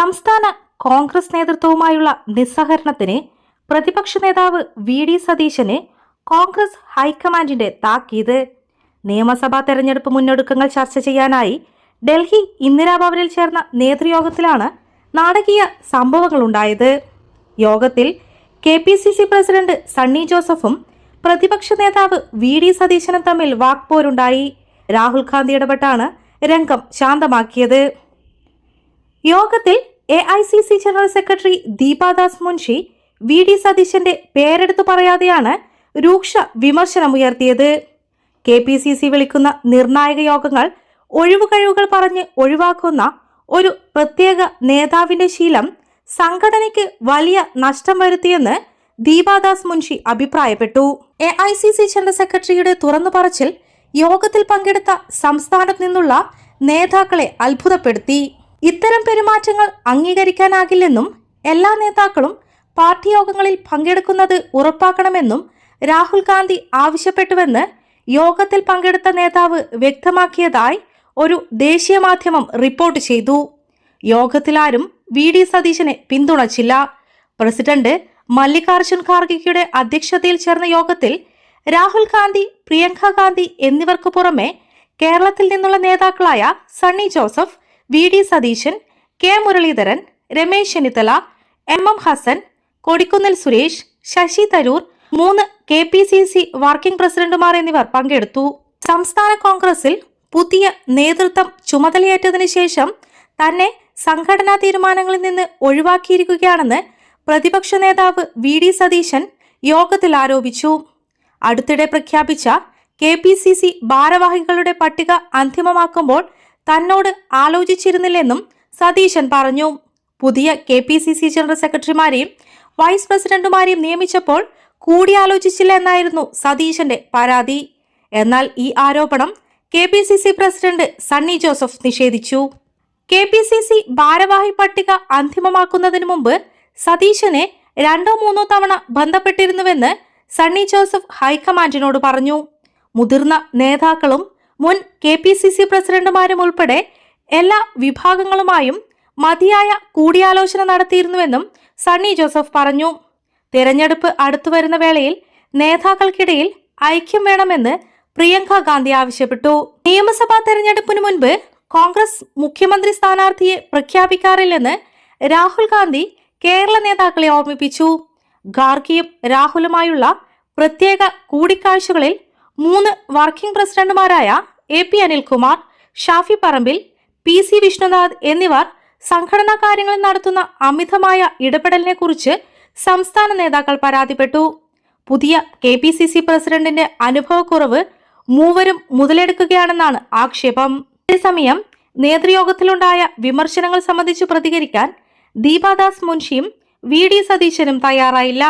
സംസ്ഥാന കോൺഗ്രസ് നേതൃത്വവുമായുള്ള നിസ്സഹകരണത്തിന് പ്രതിപക്ഷ നേതാവ് വി ഡി സതീശന് കോൺഗ്രസ് ഹൈക്കമാൻഡിന്റെ താക്കീത്. നിയമസഭാ തെരഞ്ഞെടുപ്പ് മുന്നൊരുക്കങ്ങൾ ചർച്ച ചെയ്യാനായി ഡൽഹി ഇന്ദിരാഭവനിൽ ചേർന്ന നേതൃയോഗത്തിലാണ് നാടകീയ സംഭവങ്ങളുണ്ടായത്. യോഗത്തിൽ K P C C president Sunny ജോസഫും പ്രതിപക്ഷ നേതാവ് വി ഡി സതീശനും തമ്മിൽ വാക്പോരുണ്ടായി. രാഹുൽ ഗാന്ധി ഇടപെട്ടാണ് രംഗം ശാന്തമാക്കിയത്. യോഗത്തിൽ A I C C general secretary Deepadas Munshi V D സതീശന്റെ പേരെടുത്തു പറയാതെയാണ് രൂക്ഷ വിമർശനമുയർത്തിയത് കെ പി സി സി വിളിക്കുന്ന നിർണായക യോഗങ്ങൾ ഒഴിവുകഴിവുകൾ പറഞ്ഞ് ഒഴിവാക്കുന്ന ഒരു പ്രത്യേക നേതാവിന്റെ ശീലം സംഘടനയ്ക്ക് വലിയ നഷ്ടം വരുത്തിയെന്ന് ദീപാദാസ് മുൻഷി അഭിപ്രായപ്പെട്ടു. A I C C general സെക്രട്ടറിയുടെ തുറന്നു പറച്ചിൽ യോഗത്തിൽ പങ്കെടുത്ത സംസ്ഥാനത്ത് നിന്നുള്ള നേതാക്കളെ അത്ഭുതപ്പെടുത്തി. ഇത്തരം പെരുമാറ്റങ്ങൾ അംഗീകരിക്കാനാകില്ലെന്നും എല്ലാ നേതാക്കളും പാർട്ടി യോഗങ്ങളിൽ പങ്കെടുക്കുന്നത് ഉറപ്പാക്കണമെന്നും രാഹുൽ ഗാന്ധി ആവശ്യപ്പെട്ടുവെന്ന് യോഗത്തിൽ പങ്കെടുത്ത നേതാവ് വ്യക്തമാക്കിയതായി ഒരു ദേശീയ മാധ്യമം റിപ്പോർട്ട് ചെയ്തു. യോഗത്തിലാരും വി. ഡി. സതീശനെ പിന്തുണച്ചില്ല. പ്രസിഡന്റ് മല്ലികാർജുൻ ഖാർഗെയുടെ അധ്യക്ഷതയിൽ ചേർന്ന യോഗത്തിൽ രാഹുൽ ഗാന്ധി പ്രിയങ്ക ഗാന്ധി എന്നിവർക്ക് പുറമെ കേരളത്തിൽ നിന്നുള്ള നേതാക്കളായ Sunny Joseph V D Satheesan K Muraleedharan Ramesh Chennithala M M Hassan Kodikunnil Suresh Shashi Tharoor മൂന്ന് K P C C working പ്രസിഡന്റുമാർ എന്നിവർ പങ്കെടുത്തു. സംസ്ഥാന കോൺഗ്രസിൽ പുതിയ നേതൃത്വം ചുമതലയേറ്റതിനു ശേഷം തന്നെ സംഘടനാ തീരുമാനങ്ങളിൽ നിന്ന് ഒഴിവാക്കിയിരിക്കുകയാണെന്ന് പ്രതിപക്ഷ നേതാവ് വി ഡി സതീശൻ യോഗത്തിൽ ആരോപിച്ചു. അടുത്തിടെ പ്രഖ്യാപിച്ച കെ പി സി സി ഭാരവാഹികളുടെ പട്ടിക അന്തിമമാക്കുമ്പോൾ തന്നോട് ആലോചിച്ചിരുന്നില്ലെന്നും സതീശൻ പറഞ്ഞു. പുതിയ K P C C general സെക്രട്ടറിമാരെയും vice പ്രസിഡന്റുമാരെയും നിയമിച്ചപ്പോൾ കൂടിയാലോചിച്ചില്ല എന്നായിരുന്നു സതീശന്റെ പരാതി. എന്നാൽ ഈ ആരോപണം K P C C president Sunny Joseph നിഷേധിച്ചു. കെ പി സി സി ഭാരവാഹി പട്ടിക അന്തിമമാക്കുന്നതിന് മുമ്പ് സതീശനെ രണ്ടോ മൂന്നോ തവണ ബന്ധപ്പെട്ടിരുന്നുവെന്ന് സണ്ണി ജോസഫ് ഹൈക്കമാൻഡിനോട് പറഞ്ഞു. മുതിർന്ന നേതാക്കളും മുൻ കെ പി സി സി പ്രസിഡന്റുമാരും ഉൾപ്പെടെ എല്ലാ വിഭാഗങ്ങളുമായും മതിയായ കൂടിയാലോചന നടത്തിയിരുന്നുവെന്നും സണ്ണി ജോസഫ് പറഞ്ഞു. തിരഞ്ഞെടുപ്പ് അടുത്തുവരുന്ന വേളയിൽ നേതാക്കൾക്കിടയിൽ ഐക്യം വേണമെന്ന് പ്രിയങ്ക ഗാന്ധി ആവശ്യപ്പെട്ടു. നിയമസഭാ തെരഞ്ഞെടുപ്പിന് മുൻപ് കോൺഗ്രസ് മുഖ്യമന്ത്രി സ്ഥാനാർത്ഥിയെ പ്രഖ്യാപിക്കാറില്ലെന്ന് രാഹുൽ ഗാന്ധി കേരള നേതാക്കളെ ഓർമ്മിപ്പിച്ചു. ഗാർഗിയും രാഹുലുമായുള്ള പ്രത്യേക കൂടിക്കാഴ്ചകളിൽ മൂന്ന് വർക്കിംഗ് പ്രസിഡന്റുമാരായ A P Anilkumar Shafi Parambil P C Vishnunath എന്നിവർ സംഘടനാ കാര്യങ്ങളിൽ നടത്തുന്ന അമിതമായ ഇടപെടലിനെ കുറിച്ച് സംസ്ഥാന നേതാക്കൾ പരാതിപ്പെട്ടു. പുതിയ കെ പി സി സി പ്രസിഡന്റിന്റെ അനുഭവക്കുറവ് മൂവരും മുതലെടുക്കുകയാണെന്നാണ് ആക്ഷേപം. അതേസമയം നേതൃയോഗത്തിലുണ്ടായ വിമർശനങ്ങൾ സംബന്ധിച്ച് പ്രതികരിക്കാൻ ദീപാദാസ് മുൻഷിയും വി ഡി സതീശനും തയ്യാറായില്ല.